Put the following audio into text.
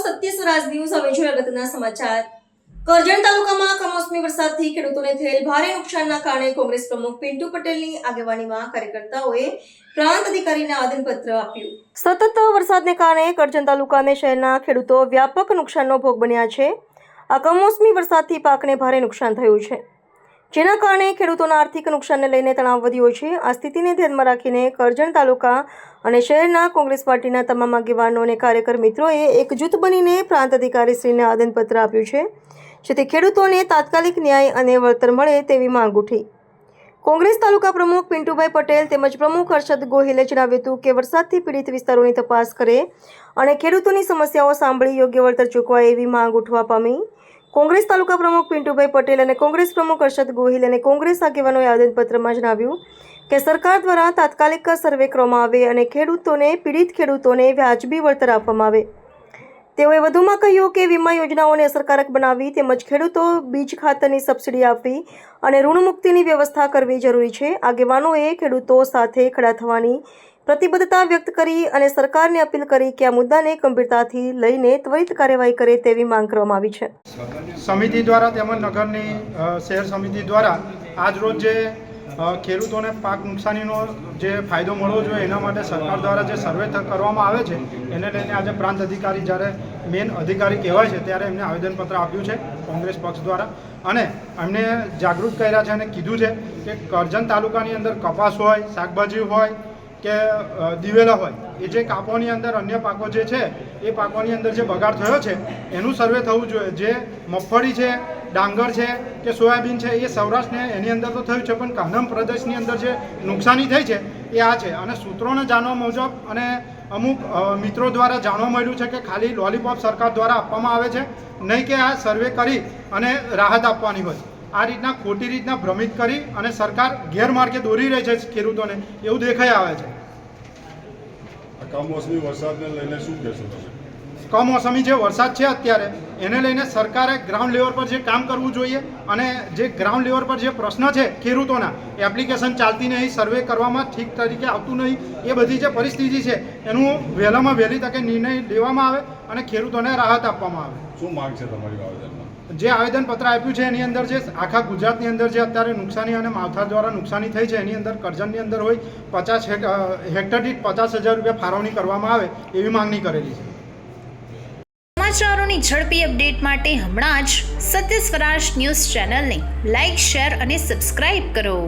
સત્ય Swaraj news. હવે જોઈએ અગત્યના સમાચાર. કરજણ તાલુકામાં કમોસમી વરસાદથી ખેડૂતોને થયેલ ભારે નુકસાનના કારણે કોંગ્રેસ પ્રમુખ પિન્ટુ પટેલની આગેવાનીમાં કાર્યકર્તાઓએ પ્રાંત અધિકારીને આવેદનપત્ર આપ્યું. સતત વરસાદને કારણે કરજણ તાલુકા અને શહેરના ખેડૂતો વ્યાપક નુકસાનનો ભોગ બન્યા છે. આ કમોસમી વરસાદથી પાકને ભારે નુકસાન થયું છે. જેના કારણે ખેડૂતોના આર્થિક નુકસાનને લઈને તણાવ વધ્યો છે. આ સ્થિતિને ધ્યાનમાં રાખીને કરજણ તાલુકા અને શહેરના કોંગ્રેસ પાર્ટીના તમામ આગેવાનો અને કાર્યકર મિત્રોએ એકજૂથ બનીને પ્રાંત અધિકારીશ્રીને આદનપત્ર આપ્યું છે. જેથી ખેડૂતોને તાત્કાલિક ન્યાય અને વળતર મળે તેવી માંગ ઉઠી. કોંગ્રેસ તાલુકા પ્રમુખ પિન્ટુભાઈ પટેલ તેમજ પ્રમુખ હર્ષદ ગોહિલે જણાવ્યું હતું કે વરસાદથી પીડિત વિસ્તારોની તપાસ કરે અને ખેડૂતોની સમસ્યાઓ સાંભળી યોગ્ય વળતર ચૂકવાય એવી માંગ ઉઠવા પામી. કોંગ્રેસ તાલુકા પ્રમુખ પિન્ટુભાઈ પટેલ અને કોંગ્રેસ પ્રમુખ હર્ષદ ગોહિલ અને કોંગ્રેસ આગેવાનોએ આવેદનપત્રમાં જણાવ્યું કે સરકાર દ્વારા તાત્કાલિક સર્વે કરવામાં આવે અને ખેડૂતોને, પીડિત ખેડૂતોને વ્યાજબી વળતર આપવામાં આવે. તેઓએ વધુમાં કહ્યું કે વીમા યોજનાઓને અસરકારક બનાવવી તેમજ ખેડૂતો બીજ ખાતરની સબસિડી આપવી અને ઋણમુક્તિની વ્યવસ્થા કરવી જરૂરી છે. આગેવાનોએ ખેડૂતો સાથે ખડા થવાની પ્રતિબદ્ધતા વ્યક્ત કરી અને સરકારને અપીલ કરી કે આ મુદ્દાને ગંભીરતાથી લઈને ત્વરિત કાર્યવાહી કરે તેવી માંગ કરવામાં આવી છે. સમિતિ દ્વારા તેમજ નગરની શહેર સમિતિ દ્વારા આજરોજ જે ખેડૂતોને પાક નુકસાનીનો જે ફાયદો મળવો જોઈએ એના માટે સરકાર દ્વારા જે સર્વે કરવામાં આવે છે, એને લઈને આજે પ્રાંત અધિકારી જ્યારે મેન અધિકારી કહેવાય છે ત્યારે એમને આવેદનપત્ર આપ્યું છે કોંગ્રેસ પક્ષ દ્વારા. અને એમને જાગૃત કર્યા છે અને કીધું છે કે કરજણ તાલુકાની અંદર કપાસ હોય, શાકભાજી હોય કે દિવેલા હોય, એ જે કાપોની અંદર અન્ય પાકો જે છે, એ પાકોની અંદર જે બગાડ થયો છે, એનું સર્વે થવું જોઈએ. જે મગફળી છે, ડાંગર છે કે સોયાબીન છે, એ સૌરાષ્ટ્રને એની અંદર તો થયું છે, પણ કાનમ પ્રદેશની અંદર જે નુકસાની થઈ છે, એ આ છે. અને સૂત્રોને જાણવા મુજબ અને અમુક મિત્રો દ્વારા જાણવા મળ્યું છે કે ખાલી લોલીપોપ સરકાર દ્વારા આપવામાં આવે છે, નહીં કે આ સર્વે કરી અને રાહત આપવાની હોય. આ રીતના ખોટી રીતના ભ્રમિત કરી અને સરકાર ગેરમાર્ગે દોરી રહી છે ખેડૂતોને એવું દેખાઈ આવે છે. કમોસમી વરસાદને લઈને શું કહેશો તમે? કમોસમી જે વરસાદ છે અત્યારે એને લઈને સરકારે ગ્રાઉન્ડ લેવલ પર જે કામ કરવું જોઈએ અને જે ગ્રાઉન્ડ લેવલ પર જે પ્રશ્ન છે ખેડૂતોના એપ્લિકેશન ચાલતી નહીં સર્વે કરવામાં ઠીક તરીકે આવતું નહીં એ બધી જે પરિસ્થિતિ છે એનું વહેલામાં વહેલી તકે નિર્ણય લેવામાં આવે અને ખેડૂતોને રાહત આપવામાં આવે. શું માંગ છે તમારી આવેદનમાં જે આવેદનપત્ર આપ્યું છે એની અંદર જે આખા ગુજરાતની અંદર જે અત્યારે નુકસાની અને માવઠા દ્વારા નુકસાની થઈ છે એની અંદર કરજણની અંદર હોય પચાસ હેક્ટર દીઠ પચાસ હજાર રૂપિયા ફાળવણી કરવામાં આવે એવી માંગણી કરેલી છે. સમાચારોની ઝડપી અપડેટ માટે હમણાં જ સત્ય સ્વરાજ ન્યૂઝ ચેનલને લાઇક શેર અને સબસ્ક્રાઇબ કરો.